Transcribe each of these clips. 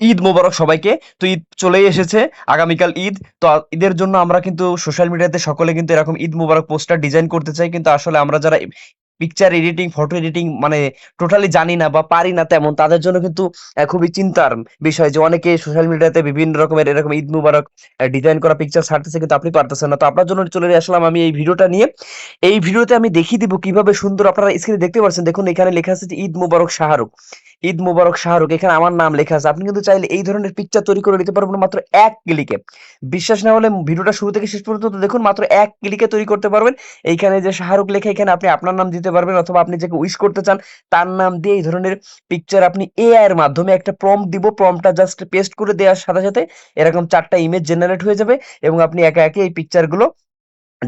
ঈদ মোবারক সবাইকে। তো ঈদ চলেই এসেছে, আগামীকাল ঈদ। তো ঈদের জন্য আমরা কিন্তু সোশ্যাল মিডিয়াতে সকলে কিন্তু এরকম ঈদ মোবারক পোস্টার ডিজাইন করতে চাই। কিন্তু আসলে আমরা যারা পিকচার এডিটিং ফটো এডিটিং মানে টোটালি জানি না বা পারি না তেমন, তাদের জন্য কিন্তু খুবই চিন্তার বিষয় যে অনেকে সোশ্যাল মিডিয়াতে বিভিন্ন রকমের এরকম ঈদ মুবারক ডিজাইন করা পিকচার ছাড়তেছে কিন্তু আপনি পারতেছেন না। তো আপনার জন্য চলে আসলাম আমি এই ভিডিওটা নিয়ে। এই ভিডিওতে আমি দেখিয়ে দিব কীভাবে সুন্দর আপনারা স্ক্রিনে দেখতে পাচ্ছেন। দেখুন এখানে লেখা আছে ঈদ মুবারক শাহরুখ। ঈদ মুবারক শাহরুখ, এখানে আমার নাম লেখা আছে। আপনি কিন্তু চাইলে এই ধরনের পিকচার তৈরি করে নিতে পারবেন মাত্র এক ক্লিকে বিশ্বাস না হলে ভিডিওটা শুরু থেকে শেষ পর্যন্ত দেখুন, মাত্র এক ক্লিকে তৈরি করতে পারবেন। এইখানে যে শাহরুখ লেখা, এখানে আপনি আপনার নাম দিতে পারবেন অথবা আপনি যাকে উইশ করতে চান, তার নাম দিয়ে এই ধরনের পিকচার আপনি এআই এর মাধ্যমে একটা প্রম্পট দিব। প্রম্পটটা জাস্ট পেস্ট করে দেওয়ার সাথে সাথে এরকম চারটা ইমেজ জেনারেট হয়ে যাবে এবং আপনি একা একে এই পিকচারগুলো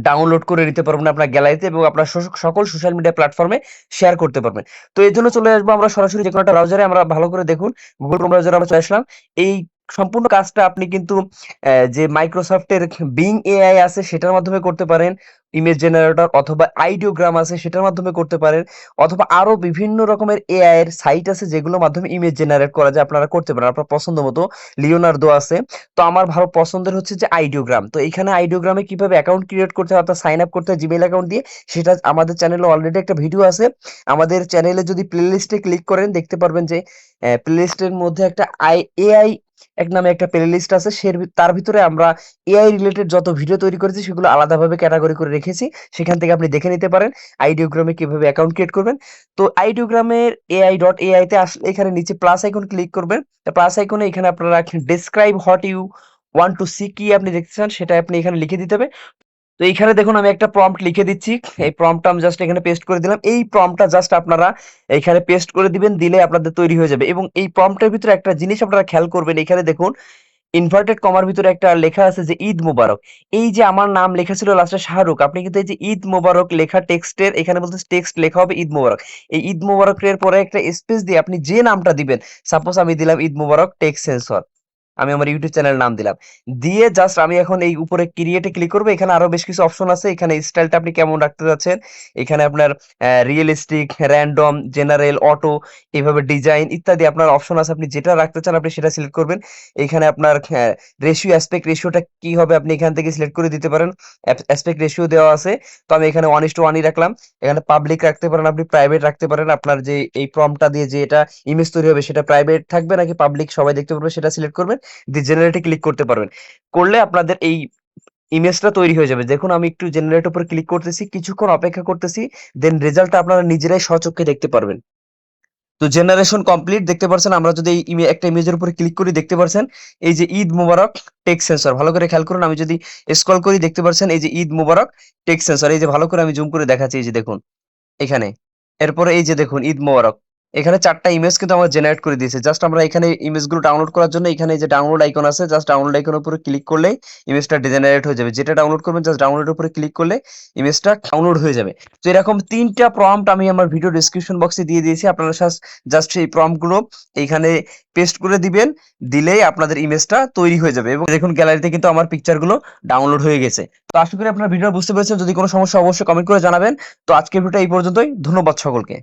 ডাউনলোড করে নিতে পারবেন আপনার গ্যালারিতে এবং আপনার সকল সোশ্যাল মিডিয়া প্ল্যাটফর্মে শেয়ার করতে পারবেন। তো এই জন্য চলে আসব আমরা সরাসরি যে কোনো একটা ব্রাউজারে আমরা ভালো করে দেখুন গুগল ক্রোম ব্রাউজারে আমরা চলে আসলাম। এই সম্পূর্ণ কাজটা আপনি কিন্তু যে মাইক্রোসফটের বিং এআই আছে সেটার মাধ্যমে করতে পারেন। ইমেজ জেনারেটর অথবা আইডিওগ্রাম আছে সেটার মাধ্যমে করতে পারেন। অথবা আরও বিভিন্ন রকমের এআই এর সাইট আছে যেগুলোর মাধ্যমে ইমেজ জেনারেট করা যায়, আপনারা করতে পারেন। আপনার পছন্দ মতো লিওনার্দো আছে। তো আমার ভালো পছন্দের হচ্ছে যে আইডিওগ্রাম তো এখানে আইডিওগ্রামে কীভাবে অ্যাকাউন্ট ক্রিয়েট করতে হয় অর্থাৎ সাইন আপ করতে হয় জিমেইল অ্যাকাউন্ট দিয়ে, সেটা আমাদের চ্যানেলে অলরেডি একটা ভিডিও আছে। আমাদের চ্যানেলে যদি প্লেলিস্টে ক্লিক করেন, দেখতে পারবেন যে প্লেলিস্টের মধ্যে একটা আই এআই এক নামে একটা প্লে লিস্ট আছে সে তার ভিতরে আমরা এআই রিলেটেড যত ভিডিও তৈরি করেছি, সেগুলো আলাদাভাবে ক্যাটাগরি করে রেখেছি। সেখান থেকে আপনি দেখে নিতে পারেন আইডিওগ্রামে কীভাবে অ্যাকাউন্ট ক্রিয়েট করবেন। তো আইডিওগ্রামের এআই ডট এআই তে আসলে এখানে নিচে প্লাস আইকন ক্লিক করবেন। প্লাস আইকনে এখানে আপনারা describe what you want to see কি আপনি দেখতে চান সেটা আপনি এখানে লিখে দিতে হবে। তো এইখানে দেখুন আমি একটা প্রম্পট লিখে দিচ্ছি। এই প্রম্পটটা আমি জাস্ট এখানে পেস্ট করে দিলাম। এই প্রম্পটটা জাস্ট আপনারা এখানে পেস্ট করে দিবেন, দিলে আপনাদের তৈরি হয়ে যাবে। এবং এই প্রম্পটের ভিতরে একটা জিনিস আপনারা খেয়াল করবেন এখানে দেখুন ইনভার্টেড কমার ভিতরে একটা লেখা আছে যে, ঈদ মোবারক। এই যে আমার নাম লেখা ছিল লাস্টে শাহরুখ, আপনি কিন্তু এই যে ঈদ মোবারক লেখা টেক্সটের এখানে বলতে টেক্সট লেখা হবে ঈদ মোবারক। এই ঈদ মোবারকের পরে একটা স্পেস দিয়ে আপনি যে নামটা দিবেন সাপোজ আমি দিলাম ঈদ মোবারক টেক্সট সেন্সর আমি আমার ইউটিউব চ্যানেল নাম দিলাম। দিয়ে জাস্ট আমি এখন এই উপরে ক্রিয়েটে ক্লিক করব, এখানে আরও বেশ কিছু অপশন আছে। এখানে স্টাইলটা আপনি কেমন রাখতে যাচ্ছেন? এখানে আপনার রিয়েলিস্টিক র্যান্ডম জেনারেল অটো এভাবে ডিজাইন ইত্যাদি আপনার অপশন আছে। আপনি যেটা রাখতে চান আপনি সেটা সিলেক্ট করবেন। এখানে আপনার রেশিও অ্যাসপেক্ট রেশিওটা কি হবে আপনি এখান থেকে সিলেক্ট করে দিতে পারেন। অ্যাসপেক্ট রেশিও দেওয়া আছে। তো আমি এখানে ওয়ান টু ওয়ানই রাখলাম। এখানে পাবলিক রাখতে পারেন, আপনি প্রাইভেট রাখতে পারেন। আপনার যে এই প্রমটা দিয়ে যে এটা ইমেজ তৈরি হবে সেটা প্রাইভেট থাকবে নাকি পাবলিক সবাই দেখতে পারবে সেটা সিলেক্ট করবেন। দিয়ে জেনারেটে ক্লিক করতে পারবেন। করলে আপনাদের এই ইমেজটা তৈরি হয়ে যাবে। দেখুন, আমি একটু জেনারেট উপর ক্লিক করতেছি, কিছুক্ষণ অপেক্ষা করতেছি দেন রেজাল্টটা আপনারা নিজেরাই স্বচক্ষে দেখতে পারবেন। তো জেনারেশন কমপ্লিট দেখতে পাচ্ছেন আমরা যদি এই একটা ইমেজের উপরে ক্লিক করি, দেখতে পাচ্ছেন এই যে ঈদ মুবারক টেক সেন্সর ভালো করে খেয়াল করুন, আমি যদি স্ক্রল করি, দেখতে পাচ্ছেন এই যে ঈদ মুবারক টেক সেন্সর এই যে ভালো করে আমি জুম করে দেখাচ্ছি, এই যে দেখুন, এখানে। এরপরে এই যে দেখুন, ঈদ মোবারক। এখানে চারটা ইমেজ কিন্তু আমরা জেনারেট করে দিয়েছে। জাস্ট আমরা এখানে ইমেজগুলো ডাউনলোড করার জন্য এখানে যে ডাউনলোড আইকন আছে জাস্ট ডাউনলোড আইকনের উপরে ক্লিক করলে ইমেজটা জেনারেট হয়ে যাবে। যেটা ডাউনলোড করবেন জাস্ট ডাউনলোডের উপরে ক্লিক করলে ইমেজটা ডাউনলোড হয়ে যাবে। তো এরকম তিনটা প্রম্পট আমি আমার ভিডিও ডিসক্রিপশন বক্সে দিয়ে দিয়েছি। আপনারা জাস্ট সেই প্রম্পটগুলো এইখানে পেস্ট করে দিবেন, দিলেই আপনাদের ইমেজটা তৈরি হয়ে যাবে। এবং দেখুন গ্যালারিতে কিন্তু আমার পিকচারগুলো ডাউনলোড হয়ে গেছে। তো আশা করি আপনারা ভিডিও বুঝতে পেরেছেন। যদি কোনো সমস্যা অবশ্যই কমেন্ট করে জানাবেন। তো আজকের ভিডিওটা এই পর্যন্তই। ধন্যবাদ সকলকে।